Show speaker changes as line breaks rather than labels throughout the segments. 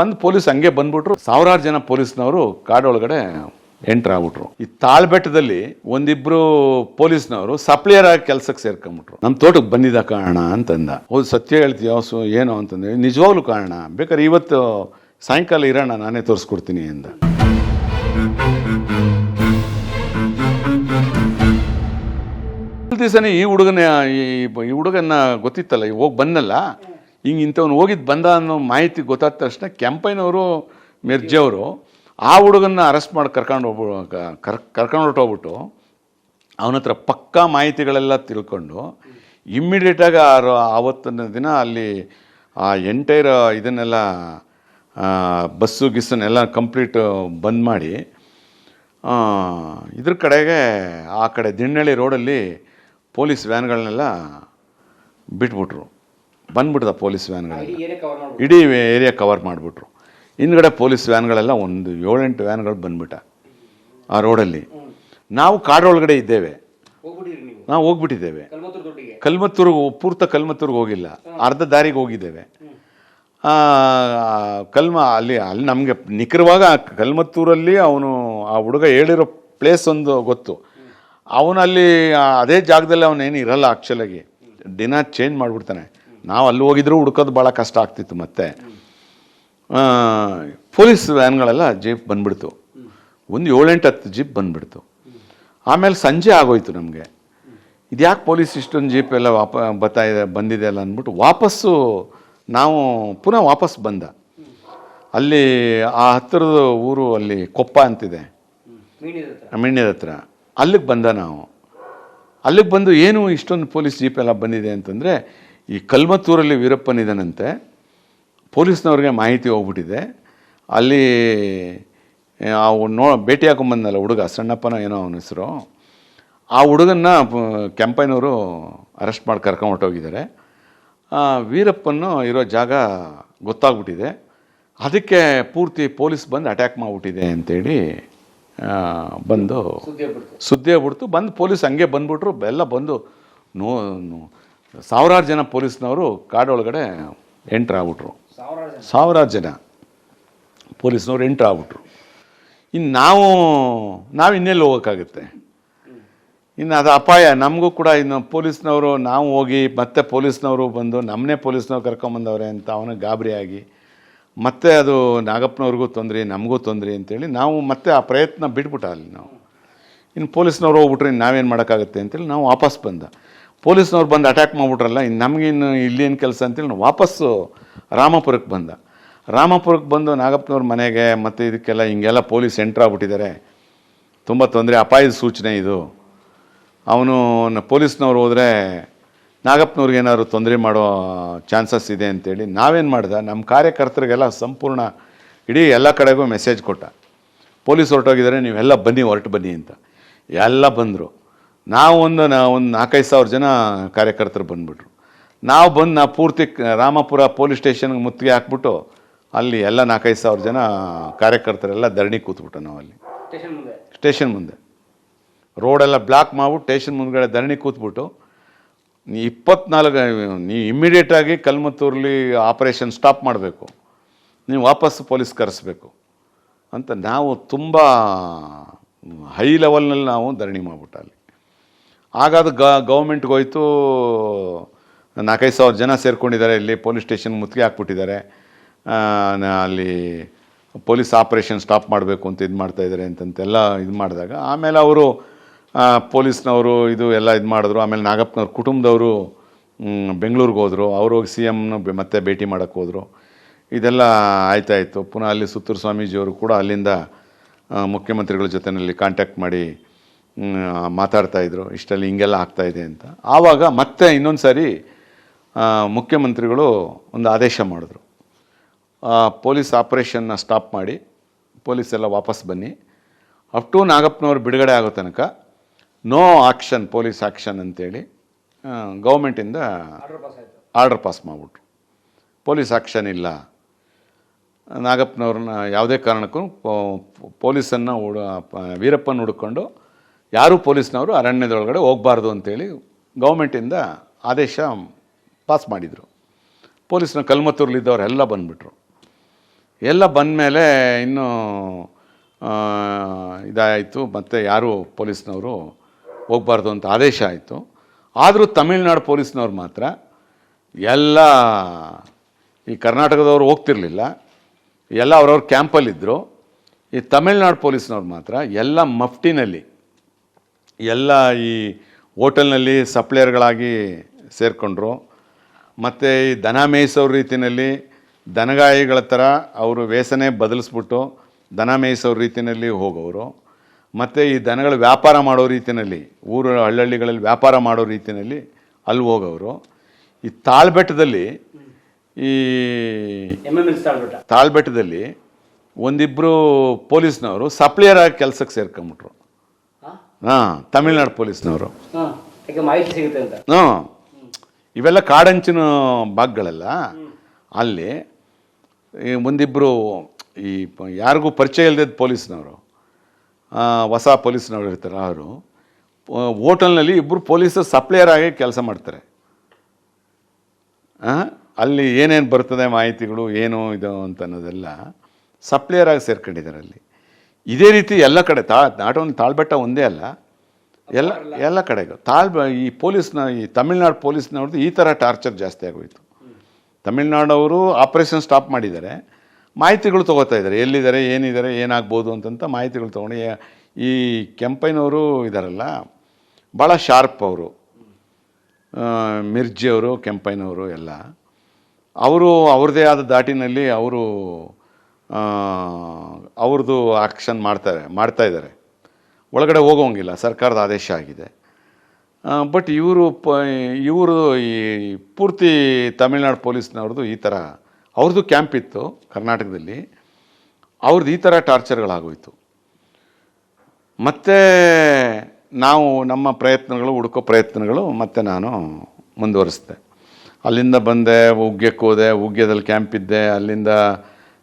ಬಂದು ಪೊಲೀಸ್ ಹಂಗೆ ಬಂದ್ಬಿಟ್ರು. ಸಾವಿರಾರು ಜನ ಪೊಲೀಸ್ನವರು ಕಾಡೊಳಗಡೆ ಎಂಟ್ರ್ ಆಗ್ಬಿಟ್ರು. ಈ ತಾಳ್ಬೆಟ್ಟದಲ್ಲಿ ಒಂದಿಬ್ರು ಪೊಲೀಸ್ನವರು ಸಪ್ಲಿಯರ್ ಆಗಿ ಕೆಲ್ಸಕ್ಕೆ ಸೇರ್ಕೊಂಬಿಟ್ರು. ನಮ್ಮ ತೋಟಕ್ಕೆ ಬಂದಿದ್ದ ಕಾರಣ ಅಂತಂದ. ಓ, ಸತ್ಯ ಹೇಳ್ತೀಯ, ಸು, ಏನು ಅಂತಂದ್ರೆ ನಿಜವಾಗ್ಲೂ ಕಾರಣ. ಬೇಕಾದ್ರೆ ಇವತ್ತು ಸಾಯಂಕಾಲ ಇರೋಣ, ನಾನೇ ತೋರಿಸ್ಕೊಡ್ತೀನಿ ಅಂದ. ದಿವಸನೇ ಈ ಹುಡುಗನ, ಈ ಈ ಹುಡುಗನ ಗೊತ್ತಿತ್ತಲ್ಲ, ಹೋಗಿ ಬಂದಲ್ಲ ಹಿಂಗೆ ಇಂಥವ್ನು ಹೋಗಿದ್ದು ಬಂದ ಅನ್ನೋ ಮಾಹಿತಿ ಗೊತ್ತಾದ ತಕ್ಷಣ ಕೆಂಪೈನವರು ಮಿರ್ಜೆಯವರು ಆ ಹುಡುಗನ್ನ ಅರೆಸ್ಟ್ ಮಾಡಿ ಕರ್ಕೊಂಡು ಹೋಗ್ಬ ಕರ್, ಕರ್ಕೊಂಡು ಹೊರಟೋಗ್ಬಿಟ್ಟು ಅವನ ಹತ್ರ ಪಕ್ಕಾ ಮಾಹಿತಿಗಳೆಲ್ಲ ತಿಳ್ಕೊಂಡು ಇಮ್ಮಿಡಿಯೇಟಾಗಿ ಆವತ್ತಿನ ದಿನ ಅಲ್ಲಿ ಆ ಎಂಟೈರ್ ಇದನ್ನೆಲ್ಲ ಬಸ್ಸು ಗಿಸ್ಸನ್ನೆಲ್ಲ ಕಂಪ್ಲೀಟ್ ಬಂದ್ ಮಾಡಿ ಇದ್ರ ಕಡೆಗೆ ಆ ಕಡೆ ದಿಣ್ಣಳ್ಳಿ ರೋಡಲ್ಲಿ ಪೊಲೀಸ್ ವ್ಯಾನ್ಗಳನ್ನೆಲ್ಲ ಬಿಟ್ಬಿಟ್ರು. ಬಂದ್ಬಿಡ್ದ ಪೊಲೀಸ್ ವ್ಯಾನ್ಗಳೆಲ್ಲ. ಇಡೀ ಏರಿಯಾ ಕವರ್ ಮಾಡಿಬಿಟ್ರು. ಹಿಂದ್ಗಡೆ ಪೊಲೀಸ್ ವ್ಯಾನ್ಗಳೆಲ್ಲ ಒಂದು ಏಳೆಂಟು ವ್ಯಾನ್ಗಳು ಬಂದ್ಬಿಟ್ಟ ಆ ರೋಡಲ್ಲಿ. ನಾವು ಕಾಡೊಳಗಡೆ ಇದ್ದೇವೆ.
ನೀವು.
ಹೋಗ್ಬಿಟ್ಟಿದ್ದೇವೆ. ಕಲ್ಮತ್ತೂರಿಗೆ ಪೂರ್ತ ಕಲ್ಮತ್ತೂರ್ಗೆ ಹೋಗಿಲ್ಲ. ಅರ್ಧ ದಾರಿಗೆ ಹೋಗಿದ್ದೇವೆ. ಕಲ್ಮ ಅಲ್ಲಿ ಅಲ್ಲಿ ನಮಗೆ ನಿಖರವಾಗ ಕಲ್ಮತ್ತೂರಲ್ಲಿ ಅವನು ಆ ಹುಡುಗ ಹೇಳಿರೋ ಪ್ಲೇಸ್ ಒಂದು ಗೊತ್ತು. ಅವನಲ್ಲಿ ಅದೇ ಜಾಗದಲ್ಲಿ ಅವನೇನು ಇರಲ್ಲ ಆ್ಯಕ್ಚುಲಾಗಿ ದಿನ ಚೇಂಜ್ ಮಾಡಿಬಿಡ್ತಾನೆ. ನಾವು ಅಲ್ಲಿ ಹೋಗಿದ್ರು ಹುಡ್ಕೋದು ಭಾಳ ಕಷ್ಟ ಆಗ್ತಿತ್ತು ಮತ್ತೆ. ಪೊಲೀಸ್ ವ್ಯಾನ್ಗಳೆಲ್ಲ ಜೀಪ್ ಬಂದ್ಬಿಡ್ತು. ಒಂದು ಏಳೆಂಟು ಹತ್ತು ಜೀಪ್ ಬಂದ್ಬಿಡ್ತು. ಆಮೇಲೆ ಸಂಜೆ ಆಗೋಯ್ತು ನಮಗೆ. ಇದ್ಯಾಕೆ ಪೊಲೀಸ್ ಇಷ್ಟೊಂದು ಜೀಪ್ ಎಲ್ಲ ವಾಪ ಬರ್ತಾ ಇದೆ ಬಂದಿದೆ ಅಲ್ಲ ಅಂದ್ಬಿಟ್ಟು ವಾಪಸ್ಸು ನಾವು ಪುನಃ ವಾಪಸ್ ಬಂದ. ಅಲ್ಲಿ ಆ ಹತ್ತಿರದ ಊರು ಅಲ್ಲಿ ಕೊಪ್ಪ ಅಂತಿದೆ. ಮಿಣ್ಯದ ಹತ್ರ ಅಲ್ಲಿಗೆ ಬಂದ ನಾವು. ಅಲ್ಲಿಗೆ ಬಂದು ಏನು ಇಷ್ಟೊಂದು ಪೊಲೀಸ್ ಜೀಪ್ ಎಲ್ಲ ಬಂದಿದೆ ಅಂತಂದರೆ ಈ ಕಲ್ಮತ್ತೂರಲ್ಲಿ ವೀರಪ್ಪನಿದನಂತೆ ಪೊಲೀಸ್ನವ್ರಿಗೆ ಮಾಹಿತಿ ಹೋಗ್ಬಿಟ್ಟಿದೆ. ಅಲ್ಲಿ ಆ ನೋ ಭೇಟಿ ಹಾಕೊಂಬಂದಲ್ಲ ಹುಡುಗ ಸಣ್ಣಪ್ಪನ ಏನೋ ಅವನ ಹೆಸರು. ಆ ಹುಡುಗನ್ನ ಕೆಂಪೈನವರು ಕೆಂಪಯ್ಯನವರು ಅರೆಸ್ಟ್ ಮಾಡಿ ಕರ್ಕೊಂಡು ಹೊರ್ಟೋಗಿದ್ದಾರೆ. ಆ, ವೀರಪ್ಪನ್ನು ಇರೋ ಜಾಗ ಗೊತ್ತಾಗ್ಬಿಟ್ಟಿದೆ. ಅದಕ್ಕೆ ಪೂರ್ತಿ ಪೊಲೀಸ್ ಬಂದು ಅಟ್ಯಾಕ್ ಮಾಡಿಬಿಟ್ಟಿದೆ ಅಂತೇಳಿ ಬಂದು
ಸುದ್ದಿ ಆಗ್ಬಿಡ್ತು.
ಬಂದು ಪೊಲೀಸ್ ಹಂಗೆ ಬಂದುಬಿಟ್ರು ಎಲ್ಲ ಬಂದು ನೋ ಸಾವಿರಾರು ಜನ ಪೊಲೀಸ್ನವರು ಕಾಡೊಳಗಡೆ ಎಂಟ್ರ್ ಆಗ್ಬಿಟ್ರು.
ಸಾವಿರಾರು ಜನ?
ಪೊಲೀಸ್ನವ್ರು ಎಂಟ್ರ್ ಆಗ್ಬಿಟ್ರು. ಇನ್ನು ನಾವು ನಾವು ಇನ್ನೆಲ್ಲಿ ಹೋಗೋಕ್ಕಾಗುತ್ತೆ? ಇನ್ನು ಅದು ಅಪಾಯ. ನಮಗೂ ಕೂಡ ಇನ್ನು ಪೊಲೀಸ್ನವರು ನಾವು ಹೋಗಿ ಮತ್ತೆ ಪೊಲೀಸ್ನವರು ಬಂದು ನಮ್ಮನ್ನೇ ಪೊಲೀಸ್ನವ್ರು ಕರ್ಕೊಂಬಂದವ್ರೆ ಅಂತ ಅವನ ಗಾಬರಿಯಾಗಿ ಆಗಿ ಮತ್ತೆ ಅದು ನಾಗಪ್ಪನವ್ರಿಗೂ ತೊಂದರೆ ನಮಗೂ ತೊಂದರೆ ಅಂತೇಳಿ ನಾವು ಮತ್ತೆ ಆ ಪ್ರಯತ್ನ ಬಿಟ್ಬಿಟ್ಟ ಅಲ್ಲಿ ನಾವು. ಇನ್ನು ಪೊಲೀಸ್ನವ್ರು ಹೋಗ್ಬಿಟ್ರೆ ಇನ್ನು ನಾವೇನು ಮಾಡೋಕ್ಕಾಗುತ್ತೆ ಅಂತೇಳಿ ನಾವು ವಾಪಸ್ ಬಂದ. ಪೊಲೀಸ್ನವ್ರು ಬಂದು ಅಟ್ಯಾಕ್ ಮಾಡಿಬಿಟ್ರಲ್ಲ ಇನ್ನು ನಮಗಿನ್ನು ಇಲ್ಲೇನು ಕೆಲಸ ಅಂತೇಳಿ ನಾವು ವಾಪಸ್ಸು ರಾಮಪುರಕ್ಕೆ ಬಂದ. ರಾಮಪುರಕ್ಕೆ ಬಂದು ನಾಗಪ್ಪನವ್ರ ಮನೆಗೆ ಮತ್ತು ಇದಕ್ಕೆಲ್ಲ ಹಿಂಗೆಲ್ಲ ಪೊಲೀಸ್ ಎಂಟ್ರ್ ಆಗ್ಬಿಟ್ಟಿದ್ದಾರೆ. ತುಂಬ ತೊಂದರೆ, ಅಪಾಯದ ಸೂಚನೆ ಇದು. ಅವನು ಪೊಲೀಸ್ನವ್ರು ಹೋದರೆ ನಾಗಪ್ಪನವ್ರಿಗೆ ಏನಾದ್ರು ತೊಂದರೆ ಮಾಡೋ ಚಾನ್ಸಸ್ ಇದೆ ಅಂತೇಳಿ ನಾವೇನು ಮಾಡ್ದೆ? ನಮ್ಮ ಕಾರ್ಯಕರ್ತರಿಗೆಲ್ಲ ಸಂಪೂರ್ಣ ಇಡೀ ಎಲ್ಲ ಕಡೆಗೂ ಮೆಸೇಜ್ ಕೊಟ್ಟ. ಪೊಲೀಸ್ ಹೊರಟೋಗಿದ್ದಾರೆ, ನೀವೆಲ್ಲ ಬನ್ನಿ, ಹೊರಟು ಬನ್ನಿ ಅಂತ. ಎಲ್ಲ ಬಂದರು. ನಾವು ಒಂದು ನಾ ಒಂದು ನಾಲ್ಕೈದು ಸಾವಿರ ಜನ ಕಾರ್ಯಕರ್ತರು ಬಂದ್ಬಿಟ್ರು. ನಾವು ಬಂದು ನಾವು ಪೂರ್ತಿ ರಾಮಪುರ ಪೊಲೀಸ್ ಸ್ಟೇಷನ್ಗೆ ಮುತ್ತಿಗೆ ಹಾಕ್ಬಿಟ್ಟು ಅಲ್ಲಿ ಎಲ್ಲ ನಾಲ್ಕೈದು ಸಾವಿರ ಜನ ಕಾರ್ಯಕರ್ತರೆಲ್ಲ ಧರಣಿ ಕೂತ್ಬಿಟ್ಟು ನಾವು ಅಲ್ಲಿ.
ಸ್ಟೇಷನ್ ಮುಂದೆ?
ಸ್ಟೇಷನ್ ಮುಂದೆ. ರೋಡೆಲ್ಲ ಬ್ಲಾಕ್ ಮಾಡ್ಬಿಟ್ಟು ಸ್ಟೇಷನ್ ಮುಂದ್ಗಡೆ ಧರಣಿ ಕೂತ್ಬಿಟ್ಟು ನೀ ಇಪ್ಪತ್ನಾಲ್ಕು ನೀ ಇಮ್ಮಿಡಿಯೇಟಾಗಿ ಕಲ್ಮತ್ತೂರಲ್ಲಿ ಆಪರೇಷನ್ ಸ್ಟಾಪ್ ಮಾಡಬೇಕು. ನೀವು ವಾಪಸ್ ಪೊಲೀಸ್ ಕರೆಸ್ಬೇಕು ಅಂತ ನಾವು ತುಂಬ ಹೈ ಲೆವೆಲ್ನಲ್ಲಿ ನಾವು ಧರಣಿ ಮಾಡ್ಬಿಟ್ಟು ಅಲ್ಲಿ. ಆಗ ಅದು ಗ ಗೌರ್ಮೆಂಟ್ಗೆ ಹೋಯ್ತು ನಾಲ್ಕೈದು ಸಾವಿರ ಜನ ಸೇರ್ಕೊಂಡಿದ್ದಾರೆ. ಇಲ್ಲಿ ಪೊಲೀಸ್ ಸ್ಟೇಷನ್ ಮುತ್ತಿಗೆ ಹಾಕ್ಬಿಟ್ಟಿದ್ದಾರೆ. ಅಲ್ಲಿ ಪೊಲೀಸ್ ಆಪ್ರೇಷನ್ ಸ್ಟಾಪ್ ಮಾಡಬೇಕು ಅಂತ ಇದು ಮಾಡ್ತಾ ಇದ್ದಾರೆ ಅಂತಂತೆಲ್ಲ ಇದು ಮಾಡಿದಾಗ, ಆಮೇಲೆ ಅವರು ಪೊಲೀಸ್ನವರು ಇದು ಎಲ್ಲ ಇದು ಮಾಡಿದ್ರು. ಆಮೇಲೆ ನಾಗಪ್ಪನವ್ರ ಕುಟುಂಬದವರು ಬೆಂಗಳೂರಿಗೆ ಹೋದರು. ಅವರು ಹೋಗಿ ಸಿ ಎಮ್ನ ಮತ್ತೆ ಭೇಟಿ ಮಾಡೋಕ್ಕೆ ಹೋದರು. ಇದೆಲ್ಲ ಆಯ್ತಾಯಿತು. ಪುನಃ ಅಲ್ಲಿ ಸುತ್ತೂರು ಸ್ವಾಮೀಜಿಯವರು ಕೂಡ ಅಲ್ಲಿಂದ ಮುಖ್ಯಮಂತ್ರಿಗಳ ಜೊತೆಯಲ್ಲಿ ಕಾಂಟ್ಯಾಕ್ಟ್ ಮಾಡಿ ಮಾತಾಡ್ತಾ ಇದ್ರು. ಇಷ್ಟಲ್ಲಿ ಹಿಂಗೆಲ್ಲ ಆಗ್ತಾಯಿದೆ ಅಂತ. ಆವಾಗ ಮತ್ತೆ ಇನ್ನೊಂದು ಸಾರಿ ಮುಖ್ಯಮಂತ್ರಿಗಳು ಒಂದು ಆದೇಶ ಮಾಡಿದ್ರು. ಪೊಲೀಸ್ ಆಪ್ರೇಷನ್ನ ಸ್ಟಾಪ್ ಮಾಡಿ ಪೊಲೀಸ್ ಎಲ್ಲ ವಾಪಸ್ ಬನ್ನಿ. ಅಪ್ ಟು ನಾಗಪ್ಪನವ್ರು ಬಿಡುಗಡೆ ಆಗೋ ತನಕ ನೋ ಆಕ್ಷನ್ ಪೊಲೀಸ್ ಆಕ್ಷನ್ ಅಂತೇಳಿ ಗೌರ್ಮೆಂಟಿಂದ
ಆರ್ಡರ್ ಪಾಸ್
ಮಾಡಿಬಿಟ್ರು. ಪೊಲೀಸ್ ಆಕ್ಷನ್ ಇಲ್ಲ. ನಾಗಪ್ಪನವ್ರನ್ನ ಯಾವುದೇ ಕಾರಣಕ್ಕೂ ಪೊಲೀಸನ್ನು ಹುಡು ವೀರಪ್ಪನ ಹುಡ್ಕೊಂಡು ಯಾರೂ ಪೊಲೀಸ್ನವರು ಅರಣ್ಯದೊಳಗಡೆ ಹೋಗಬಾರ್ದು ಅಂತೇಳಿ ಗೌರ್ಮೆಂಟಿಂದ ಆದೇಶ ಪಾಸ್ ಮಾಡಿದರು. ಪೊಲೀಸ್ನ ಕಲ್ಮತ್ತೂರ್ಲಿದ್ದವರೆಲ್ಲ ಬಂದುಬಿಟ್ರು. ಎಲ್ಲ ಬಂದಮೇಲೆ ಇನ್ನೂ ಇದಾಯಿತು. ಮತ್ತು ಯಾರು ಪೊಲೀಸ್ನವರು ಹೋಗಬಾರ್ದು ಅಂತ ಆದೇಶ ಆಯಿತು. ಆದರೂ ತಮಿಳ್ನಾಡು ಪೊಲೀಸ್ನವ್ರು ಮಾತ್ರ ಎಲ್ಲ ಈ ಕರ್ನಾಟಕದವರು ಹೋಗ್ತಿರ್ಲಿಲ್ಲ. ಎಲ್ಲ ಅವ್ರವ್ರ ಕ್ಯಾಂಪಲ್ಲಿದ್ದರು ಈ ತಮಿಳ್ನಾಡು ಪೊಲೀಸ್ನವ್ರು ಮಾತ್ರ ಎಲ್ಲ ಮಫ್ಟಿನಲ್ಲಿ ಎಲ್ಲ ಈ ಹೋಟೆಲ್ನಲ್ಲಿ ಸಪ್ಲೈಯರ್ಗಳಾಗಿ ಸೇರಿಕೊಂಡ್ರು. ಮತ್ತು ಈ ದನ ಮೇಯಿಸೋ ರೀತಿಯಲ್ಲಿ ದನಗಾಯಿಗಳ ಥರ ಅವರು ವೇಸನೆ ಬದಲಿಸ್ಬಿಟ್ಟು ದನ ಮೇಯಿಸೋ ರೀತಿಯಲ್ಲಿ ಹೋಗೋರು. ಮತ್ತು ಈ ದನಗಳ ವ್ಯಾಪಾರ ಮಾಡೋ ರೀತಿಯಲ್ಲಿ ಊರು ಹಳ್ಳಹಳ್ಳಿಗಳಲ್ಲಿ ವ್ಯಾಪಾರ ಮಾಡೋ ರೀತಿಯಲ್ಲಿ ಅಲ್ಲಿ ಹೋಗೋರು. ಈ ತಾಳ್ಬೆಟ್ಟದಲ್ಲಿ ಈ ತಾಳ್ಬೆಟ್ಟದಲ್ಲಿ ಒಂದಿಬ್ಬರು ಪೊಲೀಸ್ನವರು ಸಪ್ಲೈಯರ್ ಆಗಿ ಕೆಲಸಕ್ಕೆ ಸೇರ್ಕೊಂಬಿಟ್ರು.
ಹಾಂ
ತಮಿಳ್ನಾಡು ಪೊಲೀಸ್ನವರು.
ಮಾಹಿತಿ ಸಿಗುತ್ತೆ ಅಂತ.
ಹ್ಞೂ. ಇವೆಲ್ಲ ಕಾಡಂಚಿನ ಭಾಗಗಳೆಲ್ಲ ಅಲ್ಲಿ ಈ ಒಂದಿಬ್ಬರು ಈ ಯಾರಿಗೂ ಪರಿಚಯ ಇಲ್ಲದ ಪೊಲೀಸ್ನವರು ಹೊಸ ಪೊಲೀಸ್ನವರು ಇರ್ತಾರೆ ಅವರು ಹೋಟೆಲ್ನಲ್ಲಿ ಇಬ್ಬರು ಪೊಲೀಸರು ಸಪ್ಲೈಯರ್ ಆಗಿ ಕೆಲಸ ಮಾಡ್ತಾರೆ. ಹಾಂ ಅಲ್ಲಿ ಏನೇನು ಬರ್ತದೆ ಮಾಹಿತಿಗಳು ಏನು ಇದು ಅಂತ ಅನ್ನೋದೆಲ್ಲ ಸಪ್ಲೈಯರ್ ಆಗಿ ಸೇರ್ಕೊಂಡಿದ್ದಾರೆ ಅಲ್ಲಿ. ಇದೇ ರೀತಿ ಎಲ್ಲ ಕಡೆ ತಾ ನಾಟ್ ತಾಳ್ಬೆಟ್ಟ ಒಂದೇ ಅಲ್ಲ. ಎಲ್ಲ ಎಲ್ಲ ಕಡೆಗೂ. ತಾಳ್ ಈ ಪೊಲೀಸ್ನ ಈ ತಮಿಳ್ನಾಡು ಪೊಲೀಸ್ನವ್ರದ್ದು ಈ ಥರ ಟಾರ್ಚರ್ ಜಾಸ್ತಿ ಆಗೋಯಿತು. ತಮಿಳ್ನಾಡವರು ಆಪರೇಷನ್ ಸ್ಟಾಪ್ ಮಾಡಿದ್ದಾರೆ. ಮಾಹಿತಿಗಳು ತೊಗೋತಾ ಇದ್ದಾರೆ. ಎಲ್ಲಿದ್ದಾರೆ ಏನಿದ್ದಾರೆ ಏನಾಗ್ಬೋದು ಅಂತಂತ ಮಾಹಿತಿಗಳು ತೊಗೊಂಡು ಈ ಕೆಂಪೈನವರು ಇದ್ದಾರಲ್ಲ ಭಾಳ ಶಾರ್ಪ್ ಅವರು. ಮಿರ್ಜಿಯವರು ಕೆಂಪೈನವರು ಎಲ್ಲ. ಅವರು ಅವ್ರದ್ದೇ ಆದ ದಾಟಿನಲ್ಲಿ ಅವರು ಅವ್ರದ್ದು ಆಕ್ಷನ್ ಮಾಡ್ತಾರೆ, ಮಾಡ್ತಾ ಇದ್ದಾರೆ. ಒಳಗಡೆ ಹೋಗೋಂಗಿಲ್ಲ ಸರ್ಕಾರದ ಆದೇಶ ಆಗಿದೆ. ಬಟ್ ಇವರು ಪ, ಇವರು ಈ ಪೂರ್ತಿ ತಮಿಳ್ನಾಡು ಪೊಲೀಸ್ನವ್ರದ್ದು ಈ ಥರ ಅವ್ರದ್ದು ಕ್ಯಾಂಪ್ ಇತ್ತು ಕರ್ನಾಟಕದಲ್ಲಿ. ಅವ್ರದ್ದು ಈ ಥರ ಟಾರ್ಚರ್ಗಳಾಗೋಯಿತು ಮತ್ತು ನಾವು ನಮ್ಮ ಪ್ರಯತ್ನಗಳು, ಹುಡುಕೋ ಪ್ರಯತ್ನಗಳು ಮತ್ತೆ ನಾನು ಮುಂದುವರಿಸಿದೆ. ಅಲ್ಲಿಂದ ಬಂದೆ ಉಗ್ಯಕ್ಕೆ ಹೋದೆ ಕ್ಯಾಂಪ್ ಇದ್ದೆ, ಅಲ್ಲಿಂದ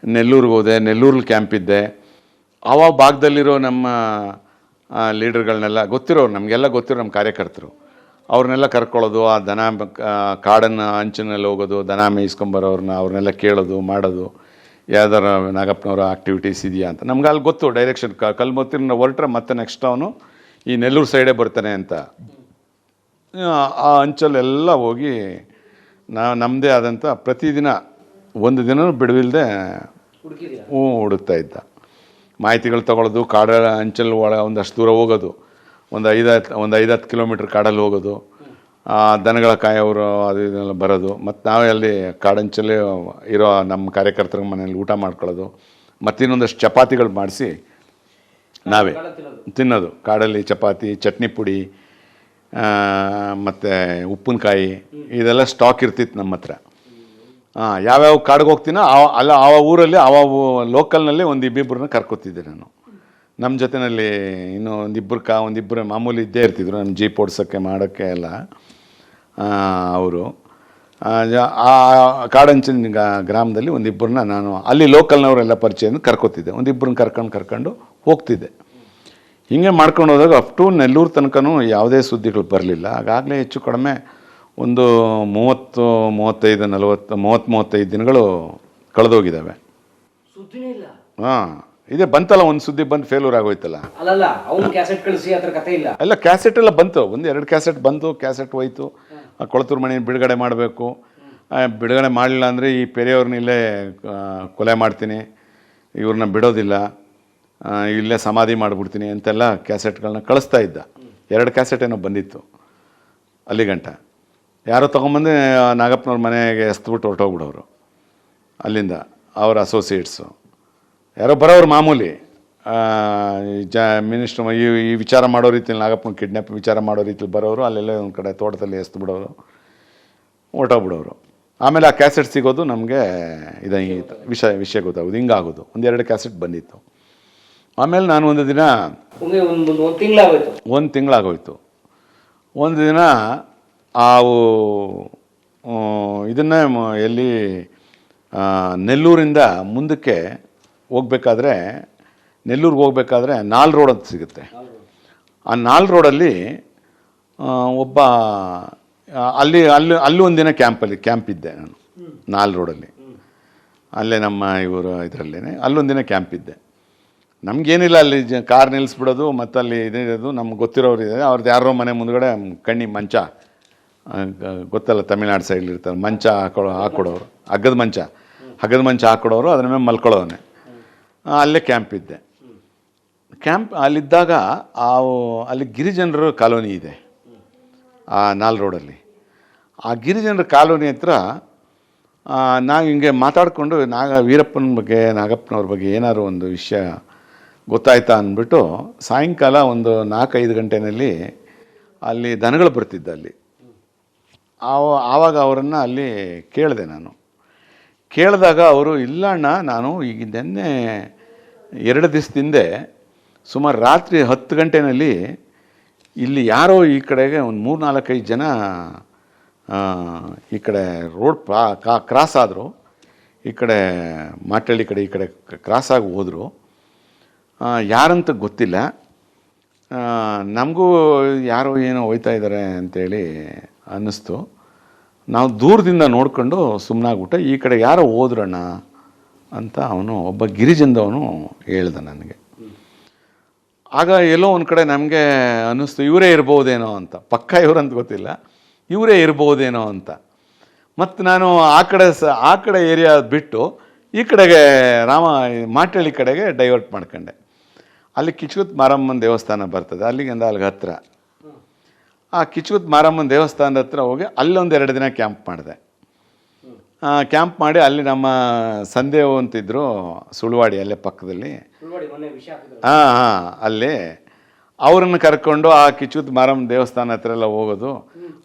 ನೆಲ್ಲೂರಿಗೆ ಹೋದೆ ನೆಲ್ಲೂರಲ್ಲಿ ಕ್ಯಾಂಪ್ ಇದ್ದೆ. ಆವ ಭಾಗದಲ್ಲಿರೋ ನಮ್ಮ ಲೀಡರ್ಗಳನ್ನೆಲ್ಲ ಗೊತ್ತಿರೋರು ನಮಗೆಲ್ಲ ಗೊತ್ತಿರೋ ನಮ್ಮ ಕಾರ್ಯಕರ್ತರು. ಅವ್ರನ್ನೆಲ್ಲ ಕರ್ಕೊಳ್ಳೋದು ಆ ದನ ಕಾಡನ್ನು ಅಂಚಿನಲ್ಲಿ ಹೋಗೋದು ದನ ಮೇಯಿಸ್ಕೊಂಬರೋರನ್ನ ಅವ್ರನ್ನೆಲ್ಲ ಕೇಳೋದು ಮಾಡೋದು. ಯಾವ್ದಾರ ನಾಗಪ್ಪನವರ ಆಕ್ಟಿವಿಟೀಸ್ ಇದೆಯಾ ಅಂತ. ನಮ್ಗೆ ಅಲ್ಲಿ ಗೊತ್ತು ಡೈರೆಕ್ಷನ್ ಕ ಕಲ್ಮತ್ತಿನ ಹೊರಟ್ರೆ ಮತ್ತೆ ನೆಕ್ಸ್ಟ್ ಅವನು ಈ ನೆಲ್ಲೂರು ಸೈಡೇ ಬರ್ತಾನೆ ಅಂತ. ಆ, ಅಂಚಲ್ಲೆಲ್ಲ ಹೋಗಿ ನಾ ನಮ್ಮದೇ ಆದಂಥ ಪ್ರತಿದಿನ ಒಂದು ದಿನ ಬಿಡುವಿಲ್ಲದೆ ಹ್ಞೂ ಹುಡುಕ್ತಾ ಇದ್ದ. ಮಾಹಿತಿಗಳು ತಗೊಳ್ಳೋದು ಕಾಡ ಅಂಚಲ್ ಒಳ ಒಂದಷ್ಟು ದೂರ ಹೋಗೋದು. ಒಂದು ಐದು ಒಂದು ಐದು ಹತ್ತು ಕಿಲೋಮೀಟ್ರ್ ಕಾಡಲ್ಲಿ ಹೋಗೋದು. ದನಗಳ ಕಾಯೋರು ಅದು ಇದೆಲ್ಲ ಬರೋದು. ಮತ್ತು ನಾವೇ ಅಲ್ಲಿ ಕಾಡಂಚಲ್ಲಿ ಇರೋ ನಮ್ಮ ಕಾರ್ಯಕರ್ತರ ಮನೆಯಲ್ಲಿ ಊಟ ಮಾಡ್ಕೊಳ್ಳೋದು. ಮತ್ತಿನ್ನೊಂದಷ್ಟು ಚಪಾತಿಗಳು ಮಾಡಿಸಿ ನಾವೇ
ತಿನ್ನೋದು.
ಕಾಡಲ್ಲಿ ಚಪಾತಿ ಚಟ್ನಿ ಪುಡಿ ಮತ್ತು ಉಪ್ಪಿನಕಾಯಿ ಇದೆಲ್ಲ ಸ್ಟಾಕ್ ಇರ್ತಿತ್ತು ನಮ್ಮ ಹತ್ರ. ಯಾವ್ಯಾವ ಕಾಡಿಗೆ ಹೋಗ್ತೀನೋ ಆ, ಅಲ್ಲ, ಆ ಊರಲ್ಲಿ, ಆ ಲೋಕಲ್ನಲ್ಲಿ ಒಂದು ಇಬ್ಬಿಬ್ಬರನ್ನ ಕರ್ಕೊತಿದ್ದೆ ನಾನು. ನಮ್ಮ ಜೊತೆಯಲ್ಲಿ ಇನ್ನೂ ಒಂದಿಬ್ಬರು ಕಾ ಒಂದಿಬ್ಬರು ಮಾಮೂಲಿ ಇದ್ದೇ ಇರ್ತಿದ್ರು ನಮ್ಮ ಜೀಪ್ ಓಡಿಸೋಕ್ಕೆ, ಮಾಡೋಕ್ಕೆ ಎಲ್ಲ ಅವರು. ಆ ಕಾಡಂಚಿನ ಗ್ರಾಮದಲ್ಲಿ ಒಂದಿಬ್ಬರನ್ನ ನಾನು ಅಲ್ಲಿ ಲೋಕಲ್ನವರೆಲ್ಲ ಪರಿಚಯ ಕರ್ಕೊತಿದ್ದೆ. ಒಂದಿಬ್ಬರನ್ನ ಕರ್ಕೊಂಡು ಕರ್ಕೊಂಡು ಹೋಗ್ತಿದ್ದೆ. ಹೀಗೆ ಮಾಡ್ಕೊಂಡು ಹೋದಾಗ ಅಪ್ ಟು ನೆಲ್ಲೂರು ತನಕನೂ ಯಾವುದೇ ಸುದ್ದಿಗಳು ಬರಲಿಲ್ಲ. ಆಗಾಗಲೇ ಹೆಚ್ಚು ಕಡಿಮೆ ಒಂದು ಮೂವತ್ತು ಮೂವತ್ತೈದು ನಲವತ್ತು ಮೂವತ್ತು ಮೂವತ್ತೈದು ದಿನಗಳು ಕಳೆದೋಗಿದ್ದಾವೆ.
ಹಾ ಇಲ್ಲ.
ಹಾಂ ಇದೇ ಬಂತಲ್ಲ ಒಂದು ಸುದ್ದಿ ಬಂದು ಫೇಲ್ಯೂರ್ ಆಗೋಯ್ತಲ್ಲ. ಎಲ್ಲ ಕ್ಯಾಸೆಟ್ ಎಲ್ಲ ಬಂತು. ಒಂದು ಎರಡು ಕ್ಯಾಸೆಟ್ ಬಂತು ಕ್ಯಾಸೆಟ್ ಹೋಯ್ತು. ಆ ಕೊಳತೂರು ಮನೆ ಬಿಡುಗಡೆ ಮಾಡಬೇಕು. ಬಿಡುಗಡೆ ಮಾಡಲಿಲ್ಲ ಅಂದರೆ ಈ ಪೆರೆಯವ್ರನ್ನ ಇಲ್ಲೇ ಕೊಲೆ ಮಾಡ್ತೀನಿ. ಇವ್ರನ್ನ ಬಿಡೋದಿಲ್ಲ. ಇಲ್ಲೇ ಸಮಾಧಿ ಮಾಡಿಬಿಡ್ತೀನಿ ಅಂತೆಲ್ಲ ಕ್ಯಾಸೆಟ್ಗಳನ್ನ ಕಳಿಸ್ತಾ ಇದ್ದ. ಎರಡು ಕ್ಯಾಸೆಟ್ ಏನೋ ಬಂದಿತ್ತು. ಅಲ್ಲಿ ಗಂಟ ಯಾರೋ ತೊಗೊಂಬಂದು ನಾಗಪ್ಪನವ್ರ ಮನೆಗೆ ಎಸ್ತ್ಬಿಟ್ಟು ಹೊರಟೋಗ್ಬಿಡೋರು. ಅಲ್ಲಿಂದ ಅವ್ರ ಅಸೋಸಿಯೇಟ್ಸು ಯಾರೋ ಬರೋರು ಮಾಮೂಲಿ. ಜ ಮಿನಿಸ್ಟ್ರ್ ಈ ಈ ವಿಚಾರ ಮಾಡೋ ರೀತಿಯಲ್ಲಿ ನಾಗಪ್ಪನ ಕಿಡ್ನಾಪ್ ವಿಚಾರ ಮಾಡೋ ರೀತಿಲಿ ಬರೋರು ಅಲ್ಲೆಲ್ಲ ಒಂದು ಕಡೆ ತೋಟದಲ್ಲಿ ಎಸ್ತು ಬಿಡೋರು ಹೊರಟೋಗ್ಬಿಡೋರು. ಆಮೇಲೆ ಆ ಕ್ಯಾಸೆಟ್ ಸಿಗೋದು ನಮಗೆ ಇದು ವಿಷಯ ವಿಷಯ ಗೊತ್ತಾಗೋದು ಹಿಂಗಾಗೋದು. ಒಂದೆರಡು ಕ್ಯಾಸೆಟ್ ಬಂದಿತ್ತು. ಆಮೇಲೆ ನಾನು ಒಂದು ದಿನ
ಒಂದು ತಿಂಗಳಾಗೋಯ್ತು.
ಒಂದು ದಿನ ಅವು ಇದನ್ನೇ ಎಲ್ಲಿ ನೆಲ್ಲೂರಿಂದ ಮುಂದಕ್ಕೆ ಹೋಗ್ಬೇಕಾದ್ರೆ, ನೆಲ್ಲೂರಿಗೆ ಹೋಗ್ಬೇಕಾದ್ರೆ ನಾಲ್ ರೋಡ್ ಅಂತ ಸಿಗುತ್ತೆ. ಆ ನಾಲ್ ರೋಡಲ್ಲಿ ಒಬ್ಬ ಅಲ್ಲಿ ಅಲ್ಲಿ ಅಲ್ಲಿ ಒಂದಿನ ಕ್ಯಾಂಪಲ್ಲಿ, ಕ್ಯಾಂಪ್ ಇದ್ದೆ ನಾನು, ನಾಲ್ ರೋಡಲ್ಲಿ. ಅಲ್ಲೇ ನಮ್ಮ ಇವರು ಇದರಲ್ಲೇ ಅಲ್ಲೊಂದಿನ ಕ್ಯಾಂಪ್ ಇದ್ದೆ. ನಮಗೇನಿಲ್ಲ ಅಲ್ಲಿ ಜ, ಕಾರ್ ನಿಲ್ಲಿಸ್ಬಿಡೋದು ಮತ್ತು ಅಲ್ಲಿ ಇದಿರೋದು, ನಮ್ಗೆ ಗೊತ್ತಿರೋರು ಇದೆ ಅವ್ರದ್ದು ಯಾರೋ ಮನೆ ಮುಂದ್ಗಡೆ ಕಣ್ಣಿ ಮಂಚ. ಗೊತ್ತಲ್ಲ ತಮಿಳ್ನಾಡು ಸೈಡ್ಲಿ ಇರ್ತಾರೆ. ಮಂಚ ಹಾಕೊಳ್ಳೋ ಹಾಕೊಡೋರು. ಹಗ್ಗದ ಮಂಚ. ಹಗ್ಗದ ಮಂಚ ಹಾಕೊಡೋರು, ಅದ್ರ ಮೇಲೆ ಮಲ್ಕೊಳ್ಳೋನೆ ಅಲ್ಲೇ ಕ್ಯಾಂಪ್ ಇದ್ದೆ. ಕ್ಯಾಂಪ್ ಅಲ್ಲಿದ್ದಾಗ ಆ, ಅಲ್ಲಿ ಗಿರಿಜನರ ಕಾಲೋನಿ ಇದೆ. ಆ, ನಾಲ್ ರೋಡಲ್ಲಿ. ಆ ಗಿರಿಜನರ ಕಾಲೋನಿ ಹತ್ರ ನಾವು ಹಿಂಗೆ ಮಾತಾಡಿಕೊಂಡು ನಾಗ ವೀರಪ್ಪನ ಬಗ್ಗೆ, ನಾಗಪ್ಪನವ್ರ ಬಗ್ಗೆ ಏನಾದ್ರು ಒಂದು ವಿಷಯ ಗೊತ್ತಾಯ್ತಾ ಅಂದ್ಬಿಟ್ಟು ಸಾಯಂಕಾಲ ಒಂದು ನಾಲ್ಕೈದು ಗಂಟೆನಲ್ಲಿ ಅಲ್ಲಿ ದನಗಳು ಬರ್ತಿದ್ದ ಅಲ್ಲಿ. ಆವ, ಆವಾಗ ಅವರನ್ನು ಅಲ್ಲಿ ಕೇಳಿದೆ ನಾನು. ಕೇಳಿದಾಗ ಅವರು, ಇಲ್ಲ ಅಣ್ಣ, ನಾನು ಈಗ ನಿನ್ನೆ ಎರಡು ದಿವಸದಿಂದ ಸುಮಾರು ರಾತ್ರಿ ಹತ್ತು ಗಂಟೆನಲ್ಲಿ ಇಲ್ಲಿ ಯಾರೋ ಈ ಕಡೆಗೆ ಒಂದು ಮೂರು ನಾಲ್ಕೈದು ಜನ ಈ ಕಡೆ ರೋಡ್ ಕಾ, ಕ್ರಾಸ್ ಆದರು. ಈ ಕಡೆ ಮಾಟಳ್ಳಿ ಕಡೆ, ಈ ಕಡೆ ಕ್ರಾಸ್ ಆಗಿ ಹೋದರು. ಯಾರಂತ ಗೊತ್ತಿಲ್ಲ. ನಮಗೂ ಯಾರೋ ಏನೋ ಹೋಯ್ತಾ ಇದ್ದಾರೆ ಅಂತೇಳಿ ಅನ್ನಿಸ್ತು. ನಾವು ದೂರದಿಂದ ನೋಡ್ಕೊಂಡು ಸುಮ್ಮನಾಗ್ಬಿಟ್ಟೆ ಈ ಕಡೆ ಯಾರೋ ಹೋದ್ರಣ್ಣ ಅಂತ ಅವನು, ಒಬ್ಬ ಗಿರಿಜಂದವನು ಹೇಳ್ದ ನನಗೆ. ಆಗ ಎಲ್ಲೋ ಒಂದು ಕಡೆ ನಮಗೆ ಅನ್ನಿಸ್ತು, ಇವರೇ ಇರ್ಬೋದೇನೋ ಅಂತ. ಪಕ್ಕ ಇವರಂತ ಗೊತ್ತಿಲ್ಲ. ಇವರೇ ಇರ್ಬೋದೇನೋ ಅಂತ. ಮತ್ತು ನಾನು ಆ ಕಡೆ ಸ, ಆ ಕಡೆ ಏರಿಯಾ ಬಿಟ್ಟು, ಈ ಕಡೆಗೆ ರಾಮ ಮಾಟಳ್ಳಿ ಕಡೆಗೆ ಡೈವರ್ಟ್ ಮಾಡ್ಕೊಂಡೆ. ಅಲ್ಲಿ ಕಿಚ್ಕುತ್ ಮಾರಮ್ಮನ ದೇವಸ್ಥಾನ ಬರ್ತದೆ. ಅಲ್ಲಿಗೆಂದ ಅಲ್ಲಿಗೆ ಹತ್ರ. ಆ ಕಿಚ್ಕುತ್ ಮಾರಮ್ಮನ ದೇವಸ್ಥಾನದ ಹತ್ರ ಹೋಗಿ ಅಲ್ಲೊಂದು ಎರಡು ದಿನ ಕ್ಯಾಂಪ್ ಮಾಡಿದೆ. ಕ್ಯಾಂಪ್ ಮಾಡಿ ಅಲ್ಲಿ ನಮ್ಮ ಸಂದೇವ್ ಅಂತಿದ್ರು ಸುಳ್ವಾಡಿ ಅಲ್ಲೇ ಪಕ್ಕದಲ್ಲಿ. ಹಾಂ ಹಾಂ ಅಲ್ಲಿ ಅವ್ರನ್ನ ಕರ್ಕೊಂಡು ಆ ಕಿಚ್ಚುತ್ ಮಾರಮ್ಮ ದೇವಸ್ಥಾನ ಹತ್ರ ಎಲ್ಲ ಹೋಗೋದು.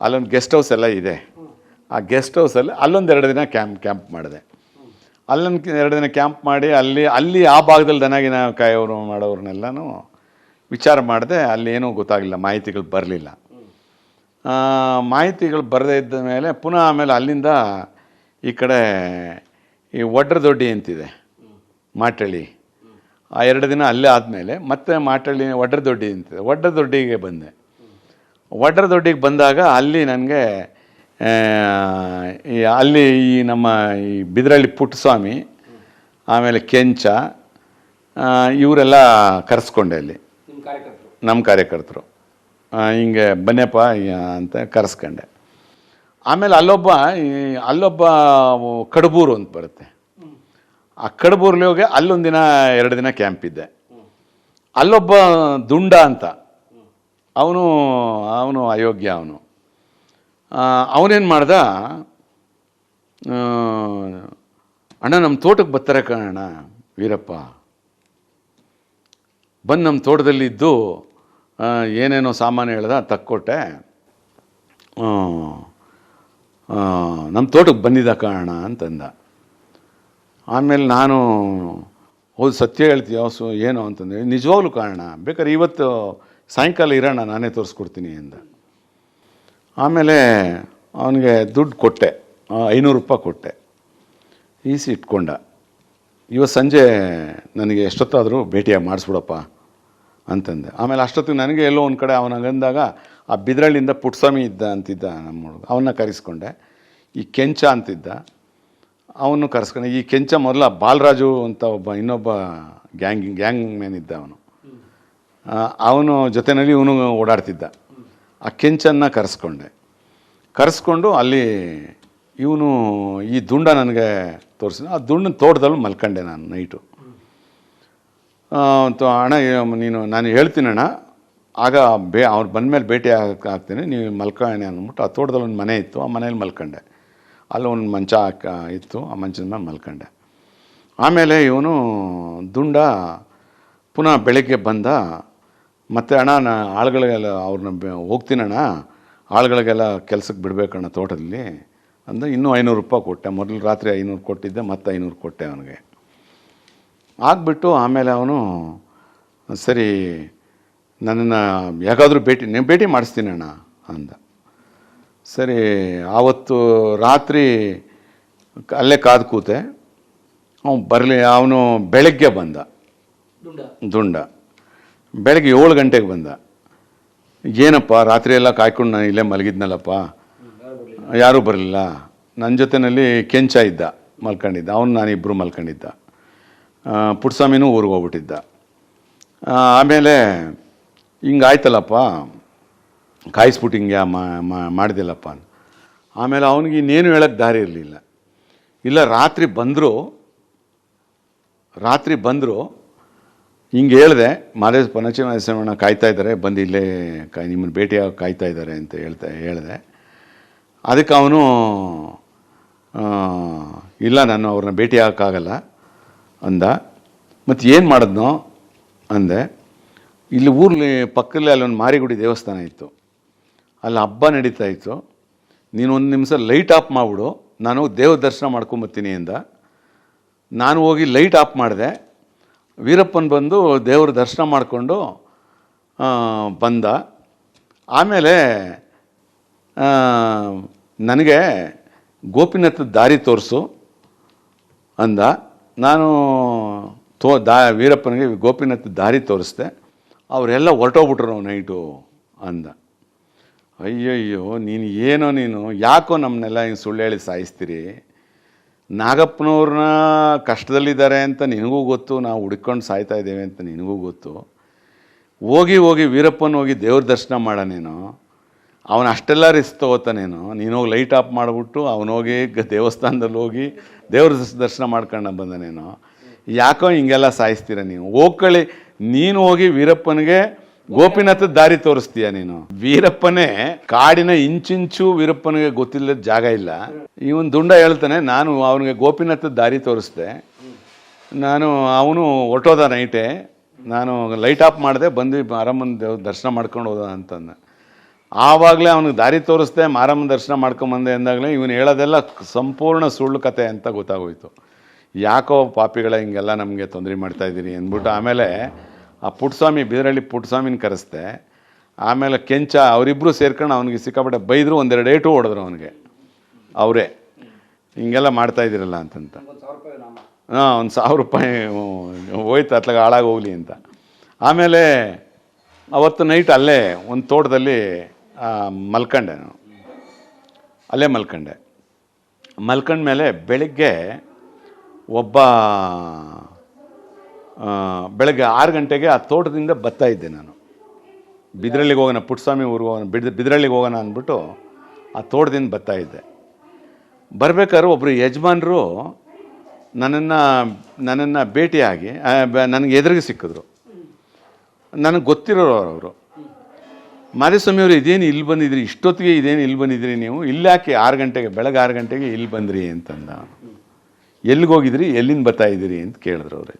ಅಲ್ಲೊಂದು ಗೆಸ್ಟ್ ಹೌಸ್ ಎಲ್ಲ ಇದೆ. ಆ ಗೆಸ್ಟ್ ಹೌಸಲ್ಲಿ ಅಲ್ಲೊಂದು ಎರಡು ದಿನ ಕ್ಯಾಂಪ್ ಕ್ಯಾಂಪ್ ಮಾಡಿದೆ. ಅಲ್ಲೊಂದು ಎರಡು ದಿನ ಕ್ಯಾಂಪ್ ಮಾಡಿ ಅಲ್ಲಿ ಅಲ್ಲಿ ಆ ಭಾಗದಲ್ಲಿ ದನಗಿನ ಕಾಯೋರು ಮಾಡೋರನ್ನೆಲ್ಲನೂ ವಿಚಾರ ಮಾಡಿದೆ ಅಲ್ಲಿ ಏನೂ ಗೊತ್ತಾಗಲಿಲ್ಲ ಮಾಹಿತಿಗಳು ಬರಲಿಲ್ಲ. ಮಾಹಿತಿಗಳು ಬರದೇ ಇದ್ದ ಮೇಲೆ ಪುನಃ ಆಮೇಲೆ ಅಲ್ಲಿಂದ ಈ ಕಡೆ ಈ ಒಡ್ರ ದೊಡ್ಡಿ ಅಂತಿದೆ. ಮಾಟಳ್ಳಿ ಆ ಎರಡು ದಿನ ಅಲ್ಲೇ ಆದಮೇಲೆ ಮತ್ತೆ ಮಾಟಳ್ಳಿ ಒಡ್ರ ದೊಡ್ಡಿ ಅಂತಿದೆ. ಒಡ್ರ ದೊಡ್ಡಿಗೆ ಬಂದೆ. ಒಡ್ರ ದೊಡ್ಡಿಗೆ ಬಂದಾಗ ಅಲ್ಲಿ ನನಗೆ ಈ ಅಲ್ಲಿ ಈ ನಮ್ಮ ಈ ಬಿದ್ರಳ್ಳಿ ಪುಟ್ಟಸ್ವಾಮಿ ಆಮೇಲೆ ಕೆಂಚ ಇವರೆಲ್ಲ ಕರೆಸ್ಕೊಂಡೆ ಅಲ್ಲಿ.
ನಿಮ್ಮ ಕಾರ್ಯಕರ್ತರು.
ಹಿಂಗೆ ಬನ್ಯಪ್ಪ ಈ- ಅಂತ ಕರೆಸ್ಕೊಂಡೆ. ಆಮೇಲೆ ಅಲ್ಲೊಬ್ಬ ಅಲ್ಲೊಬ್ಬ ಕಡಬೂರು ಅಂತ ಬರುತ್ತೆ. ಆ ಕಡಬೂರ್ಲಿ ಹೋಗಿ ಅಲ್ಲೊಂದು ದಿನ ಎರಡು ದಿನ ಕ್ಯಾಂಪ್ ಇದ್ದೆ. ಅಲ್ಲೊಬ್ಬ ದುಂಡ ಅಂತ ಅವನು ಅವನು ಅಯೋಗ್ಯ ಅವನು. ಅವನೇನು ಮಾಡ್ದ ಅಣ್ಣ ನಮ್ಮ ತೋಟಕ್ಕೆ ಬರ್ತಾರೆ ಕಣ ವೀರಪ್ಪ. ಬಂದು ನಮ್ಮ ತೋಟದಲ್ಲಿ ಇದ್ದು ಆ, ಏನೇನೋ ಸಾಮಾನು ಹೇಳ್ದ ತಕ್ಕೊಟ್ಟೆ. ನಮ್ಮ ತೋಟಕ್ಕೆ ಬಂದಿದ್ದ ಕಾರಣ ಅಂತಂದ. ಆಮೇಲೆ ನಾನು ಹೌದು ಸತ್ಯ ಹೇಳ್ತೀಯ, ಸು, ಏನು ಅಂತಂದೆ ನಿಜವಾಗ್ಲೂ ಕಾರಣ, ಬೇಕಾದ್ರೆ ಇವತ್ತು ಸಾಯಂಕಾಲ ಇರೋಣ, ನಾನೇ ತೋರಿಸ್ಕೊಡ್ತೀನಿ ಅಂದ. ಆಮೇಲೆ ಅವನಿಗೆ ದುಡ್ಡು ಕೊಟ್ಟೆ ಐನೂರು ರೂಪಾಯಿ ಕೊಟ್ಟೆ. ಈಸಿ ಇಟ್ಕೊಂಡ. ಇವತ್ತು ಸಂಜೆ ನನಗೆ ಎಷ್ಟೊತ್ತಾದರೂ ಭೇಟಿಯಾಗಿ ಮಾಡಿಸ್ಬಿಡಪ್ಪ ಅಂತಂದೆ. ಆಮೇಲೆ ಅಷ್ಟೊತ್ತಿಗೆ ನನಗೆ ಎಲ್ಲೋ ಒಂದು ಕಡೆ ಅವನಂದಾಗ ಆ ಬಿದ್ರಳ್ಳಿಯಿಂದ ಪುಟ್ಸ್ವಾಮಿ ಇದ್ದ ಅಂತಿದ್ದ ನಮ್ಮ ಹುಡುಗ. ಅವನ್ನ ಕರೆಸ್ಕೊಂಡೆ. ಈ ಕೆಂಚ ಅಂತಿದ್ದ. ಅವನು ಕರೆಸ್ಕೊಂಡೆ. ಈ ಕೆಂಚ ಮೊದಲ ಬಾಲರಾಜು ಅಂತ ಒಬ್ಬ ಇನ್ನೊಬ್ಬ ಗ್ಯಾಂಗ್ ಗ್ಯಾಂಗ್ ಮ್ಯಾನ್ ಇದ್ದ ಅವನು. ಅವನು ಜೊತೆಯಲ್ಲಿ ಇವನು ಓಡಾಡ್ತಿದ್ದ. ಆ ಕೆಂಚನ್ನ ಕರೆಸ್ಕೊಂಡೆ. ಕರೆಸ್ಕೊಂಡು ಅಲ್ಲಿ ಇವನು ಈ ದುಂಡ ನನಗೆ ತೋರಿಸಿದ. ಆ ದುಂಡನ ತೋಟದಲ್ಲಿ ಮಲ್ಕೊಂಡೆ ನಾನು ನೈಟು. ಅಣ್ಣ ನೀನು, ನಾನು ಹೇಳ್ತೀನಣ್ಣ ಆಗ ಬೇ, ಅವ್ರು ಬಂದಮೇಲೆ ಭೇಟಿ ಆಗಕ್ಕೆ ಆಗ್ತೀನಿ. ನೀವು ಮಲ್ಕೊಳ್ಳಿ ಅಂದ್ಬಿಟ್ಟು ಆ ತೋಟದಲ್ಲಿ ಒಂದು ಮನೆ ಇತ್ತು. ಆ ಮನೇಲಿ ಮಲ್ಕೊಂಡೆ. ಅಲ್ಲಿ ಒಂದು ಮಂಚ ಇತ್ತು. ಆ ಮಂಚದ ಮೇಲೆ ಮಲ್ಕೊಂಡೆ. ಆಮೇಲೆ ಇವನು ದುಂಡ ಪುನಃ ಬೆಳಗ್ಗೆ ಬಂದ, ಮತ್ತೆ ಅಣ್ಣ, ನಾ ಆಳುಗಳಿಗೆಲ್ಲ ಅವ್ರನ್ನ ಹೋಗ್ತೀನಣ್ಣ ಆಳುಗಳಿಗೆಲ್ಲ ಕೆಲ್ಸಕ್ಕೆ ಬಿಡಬೇಕಣ್ಣ ತೋಟದಲ್ಲಿ. ಅಂದರೆ ಇನ್ನೂ ಐನೂರು ರೂಪಾಯಿ ಕೊಟ್ಟೆ. ಮೊದಲು ರಾತ್ರಿ ಐನೂರು ಕೊಟ್ಟಿದ್ದೆ ಮತ್ತು ಐನೂರು ಕೊಟ್ಟೆ ಅವನಿಗೆ. ಆಗಿಬಿಟ್ಟು ಆಮೇಲೆ ಅವನು ಸರಿ ನನ್ನನ್ನು ಯಾಕಾದರೂ ಭೇಟಿ ನೀವು ಭೇಟಿ ಮಾಡಿಸ್ತೀನಿ ಅಣ್ಣ ಅಂದ. ಸರಿ ಆವತ್ತು ರಾತ್ರಿ ಅಲ್ಲೇ ಕಾದು ಕೂತೆ ಅವನು ಬರಲಿ ಅವನು ಬೆಳಗ್ಗೆ ಬಂದ.
ದುಂಡ.
ಬೆಳಗ್ಗೆ ಏಳು ಗಂಟೆಗೆ ಬಂದ. ಏನಪ್ಪ ರಾತ್ರಿ ಎಲ್ಲ ಕಾಯ್ಕೊಂಡು ನಾನು ಇಲ್ಲೇ ಮಲಗಿದ್ನಲ್ಲಪ್ಪ?
ಯಾರು ಬರಲಿಲ್ಲ.
ನನ್ನ ಜೊತೆಯಲ್ಲಿ ಕೆಂಚ ಇದ್ದ ಮಲ್ಕೊಂಡಿದ್ದ. ಅವನು ನಾನಿಬ್ಬರು ಮಲ್ಕೊಂಡಿದ್ದ. ಪುಟ್ಸ್ವಾಮಿನೂ ಊರಿಗೆ ಹೋಗ್ಬಿಟ್ಟಿದ್ದ. ಆಮೇಲೆ ಹಿಂಗಾಯ್ತಲ್ಲಪ್ಪ, ಕಾಯಿಸ್ಬಿಟ್ಟು ಹಿಂಗೆ ಮಾಡಿದಿಲ್ಲಪ್ಪ ಆಮೇಲೆ ಅವನಿಗೆ ಇನ್ನೇನು ಹೇಳೋಕ್ಕೆ ದಾರಿ ಇರಲಿಲ್ಲ. ಇಲ್ಲ, ರಾತ್ರಿ ಬಂದರು ರಾತ್ರಿ ಬಂದರು, ಹಿಂಗೆ ಹೇಳಿದೆ ಮಾದೇಶ್ ಪನಚಿ ಮಾದೇಶಣ್ಣ ಕಾಯ್ತಾ ಇದ್ದಾರೆ, ಬಂದು ಇಲ್ಲೇ ಕಾಯ್ ನಿಮ್ಮನ್ನು ಭೇಟಿಯಾಗಿ ಕಾಯ್ತಾ ಇದ್ದಾರೆ ಅಂತ ಹೇಳ್ತಾ, ಹೇಳಿದೆ. ಅದಕ್ಕೆ ಅವನು ಇಲ್ಲ, ನಾನು ಅವ್ರನ್ನ ಭೇಟಿ ಆಗೋಕ್ಕಾಗಲ್ಲ ಅಂದ. ಮತ್ತು ಏನು ಮಾಡಿದ್ನೋ? ಅಂದೆ, ಇಲ್ಲಿ ಊರಲ್ಲಿ ಪಕ್ಕದಲ್ಲಿ ಅಲ್ಲೊಂದು ಮಾರಿಗುಡಿ ದೇವಸ್ಥಾನ ಇತ್ತು. ಅಲ್ಲಿ ಹಬ್ಬ ನಡೀತಾ ಇತ್ತು. ನೀನು ಒಂದು ನಿಮಿಷ ಲೈಟ್ ಆಫ್ ಮಾಡಿಬಿಡು. ನಾನು ದೇವ್ರ ದರ್ಶನ ಮಾಡ್ಕೊಂಬತ್ತೀನಿ ಅಂದ. ನಾನು ಹೋಗಿ ಲೈಟ್ ಆಫ್ ಮಾಡಿದೆ. ವೀರಪ್ಪನ ಬಂದು ದೇವ್ರ ದರ್ಶನ ಮಾಡಿಕೊಂಡು ಬಂದ. ಆಮೇಲೆ ನನಗೆ ಗೋಪಿನಾಥದ ದಾರಿ ತೋರಿಸು ಅಂದ. ನಾನು ತೋ ದಾ ವೀರಪ್ಪನಿಗೆ ಗೋಪಿನಾಥ್ ದಾರಿ ತೋರಿಸ್ದೆ. ಅವರೆಲ್ಲ ಹೊರಟೋಗ್ಬಿಟ್ರು ನೈಟು ಅಂದ. ಅಯ್ಯಯ್ಯೋ, ನೀನು ಏನೋ ನೀನು, ಯಾಕೋ ನಮ್ಮನ್ನೆಲ್ಲ ಹಿಂಗೆ ಸುಳ್ಳು ಹೇಳಿ ಸಾಯಿಸ್ತೀರಿ? ನಾಗಪ್ಪನವ್ರನ್ನ ಕಷ್ಟದಲ್ಲಿದ್ದಾರೆ ಅಂತ ನಿನಗೂ ಗೊತ್ತು, ನಾವು ಹುಡ್ಕೊಂಡು ಸಾಯ್ತಾ ಇದ್ದೇವೆ ಅಂತ ನಿನಗೂ ಗೊತ್ತು. ಹೋಗಿ ಹೋಗಿ ವೀರಪ್ಪನ ಹೋಗಿ ದೇವ್ರ ದರ್ಶನ ಮಾಡ ನೀನು. ಅವನು ಅಷ್ಟೆಲ್ಲ ರಿಸ್ಕ್ ತಗೋತಾನೇನು ನೀನು. ಹೋಗಿ ಲೈಟ್ ಆಫ್ ಮಾಡಿಬಿಟ್ಟು ಅವನೋಗಿ ದೇವಸ್ಥಾನದಲ್ಲಿ ಹೋಗಿ ದೇವ್ರ ದರ್ಶ- ದರ್ಶನ ಮಾಡ್ಕೊಂಡು ಬಂದನೇನು? ಯಾಕೋ ಹಿಂಗೆಲ್ಲ ಸಾಯಿಸ್ತೀರ ನೀವು? ಹೋಗ್ಕೊಳ್ಳಿ ನೀನು ಹೋಗಿ ವೀರಪ್ಪನಿಗೆ ಗೋಪಿನಾಥ ದಾರಿ ತೋರಿಸ್ತೀಯ ನೀನು? ವೀರಪ್ಪನೇ ಕಾಡಿನ ಇಂಚಿಂಚು ವೀರಪ್ಪನಿಗೆ ಗೊತ್ತಿಲ್ಲದ ಜಾಗ ಇಲ್ಲ. ಇವನ್ ದುಂಡ ಹೇಳ್ತಾನೆ, ನಾನು ಅವನಿಗೆ ಗೋಪಿನಾಥ ದಾರಿ ತೋರಿಸ್ದೆ. ನಾನು ಅವನು ಹೊರಟೋದ ನೈಟೇ. ನಾನು ಲೈಟ್ ಆಫ್ ಮಾಡಿದೆ, ಬಂದು ಅರಮನ್ ದರ್ಶನ ಮಾಡ್ಕೊಂಡು ಹೋದ ಅಂತಂದ. ಆವಾಗಲೇ ಅವನಿಗೆ ದಾರಿ ತೋರಿಸ್ದೆ ಮಾರಮ್ಮನ ದರ್ಶನ ಮಾಡ್ಕೊಂಬಂದೆ ಅಂದಾಗಲೇ ಇವನು ಹೇಳೋದೆಲ್ಲ ಸಂಪೂರ್ಣ ಸುಳ್ಳು ಕತೆ ಅಂತ ಗೊತ್ತಾಗೋಯ್ತು. ಯಾಕೋ ಪಾಪಿಗಳ ಹಿಂಗೆಲ್ಲ ನಮಗೆ ತೊಂದರೆ ಮಾಡ್ತಾಯಿದ್ದೀರಿ ಅಂದ್ಬಿಟ್ಟು ಆಮೇಲೆ ಆ ಪುಟ್ಟಸ್ವಾಮಿ ಬೀದರಳ್ಳಿ ಪುಟ್ಟಸ್ವಾಮಿನ ಕರೆಸ್ದೆ. ಆಮೇಲೆ ಕೆಂಚ ಅವರಿಬ್ಬರು ಸೇರ್ಕೊಂಡು ಅವನಿಗೆ ಸಿಕ್ಕಾಪಟ್ಟೆ ಬೈದರು, ಒಂದೆರಡು ಏಟು ಹೊಡೆದ್ರು ಅವನಿಗೆ. ಅವರೇ, ಹಿಂಗೆಲ್ಲ ಮಾಡ್ತಾ ಇದ್ದೀರಲ್ಲ ಅಂತಂತ. ಹಾಂ, ಒಂದು ಸಾವಿರ ರೂಪಾಯಿ ಹೋಯ್ತು, ಅತ್ಲಾಗ ಹಾಳಾಗಿ ಹೋಗಲಿ ಅಂತ. ಆಮೇಲೆ ಅವತ್ತು ನೈಟ್ ಅಲ್ಲೇ ಒಂದು ತೋಟದಲ್ಲಿ ಮಲ್ಕೊಂಡೆ ನಾನು ಅಲ್ಲೇ ಮಲ್ಕಂಡೆ. ಮಲ್ಕಂಡ ಮೇಲೆ ಬೆಳಗ್ಗೆ ಒಬ್ಬ ಬೆಳಗ್ಗೆ ಆರು ಗಂಟೆಗೆ ಆ ತೋಟದಿಂದ ಬರ್ತಾ ಇದ್ದೆ ನಾನು. ಬಿದ್ರಳ್ಳಿಗೆ ಹೋಗೋಣ, ಪುಟ್ಸ್ವಾಮಿ ಊರಿಗೆ ಹೋಗೋಣ, ಬಿಡ್, ಬಿದ್ರಳ್ಳಿಗೆ ಹೋಗೋಣ ಅಂದ್ಬಿಟ್ಟು ಆ ತೋಟದಿಂದ ಬತ್ತಾ ಇದ್ದೆ. ಬರ್ಬೇಕಾದ್ರೆ ಒಬ್ಬರು ಯಜಮಾನರು ನನ್ನನ್ನು ನನ್ನನ್ನು ಭೇಟಿಯಾಗಿ ನನಗೆ ಎದುರಿಗೆ ಸಿಕ್ಕಿದ್ರು. ನನಗೆ ಗೊತ್ತಿರೋರು ಅವರು. ಮಾದೇಸ್ವಾಮಿ ಅವರು ಇದೇನು ಇಲ್ಲಿ ಬಂದಿದ್ರಿ? ಇಷ್ಟೊತ್ತಿಗೆ ಇದೇನು ಇಲ್ಲಿ ಬಂದಿದ್ರಿ ನೀವು? ಇಲ್ಲಾಕೆ ಆರು ಗಂಟೆಗೆ, ಬೆಳಗ್ಗೆ ಆರು ಗಂಟೆಗೆ ಇಲ್ಲಿ ಬಂದ್ರಿ ಅಂತಂದ? ಎಲ್ಲಿಗೆ ಹೋಗಿದ್ರಿ? ಎಲ್ಲಿಂದ ಬರ್ತಾ ಇದ್ದೀರಿ ಅಂತ ಕೇಳಿದ್ರು ಅವ್ರೆ.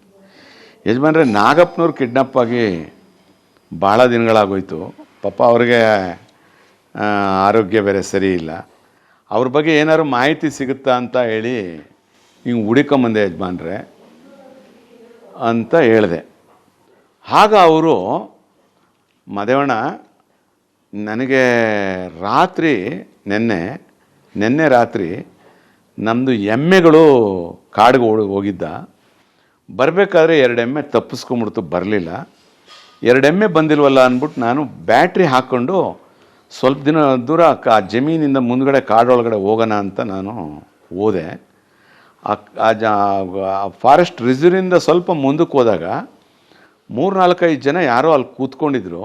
ಯಜಮಾನ್ರೆ, ನಾಗಪ್ಪನವ್ರು ಕಿಡ್ನಾಪ್ ಆಗಿ ಭಾಳ ದಿನಗಳಾಗೋಯ್ತು. ಪಾಪ ಅವ್ರಿಗೆ ಆರೋಗ್ಯ ಬೇರೆ ಸರಿ ಇಲ್ಲ. ಅವ್ರ ಬಗ್ಗೆ ಏನಾದ್ರು ಮಾಹಿತಿ ಸಿಗುತ್ತಾ ಅಂತ ಹೇಳಿ ಹಿಂಗೆ ಹುಡಿಕೊಂಬಂದೆ ಯಜಮಾನ್ರೆ ಅಂತ ಹೇಳಿದೆ. ಆಗ ಅವರು, ಮದೇವಣ್ಣ ನನಗೆ ರಾತ್ರಿ, ನೆನ್ನೆ ನೆನ್ನೆ ರಾತ್ರಿ ನಮ್ಮದು ಎಮ್ಮೆಗಳು ಕಾಡಿಗೆ ಓಡಿ ಹೋಗಿದ್ದ. ಬರಬೇಕಾದ್ರೆ ಎರಡು ಎಮ್ಮೆ ತಪ್ಪಿಸ್ಕೊಂಬಿಡ್ತು, ಬರಲಿಲ್ಲ. ಎರಡು ಎಮ್ಮೆ ಬಂದಿಲ್ವಲ್ಲ ಅಂದ್ಬಿಟ್ಟು ನಾನು ಬ್ಯಾಟ್ರಿ ಹಾಕ್ಕೊಂಡು ಸ್ವಲ್ಪ ದಿನ ದೂರ ಆ ಜಮೀನಿಂದ ಮುಂದ್ಗಡೆ ಕಾಡೊಳಗಡೆ ಹೋಗೋಣ ಅಂತ ನಾನು ಹೋದೆ. ಆ ಫಾರೆಸ್ಟ್ ರಿಸರ್ವಿಂದ ಸ್ವಲ್ಪ ಮುಂದಕ್ಕೆ ಹೋದಾಗ ಮೂರು ನಾಲ್ಕೈದು ಜನ ಯಾರೋ ಅಲ್ಲಿ ಕೂತ್ಕೊಂಡಿದ್ರು.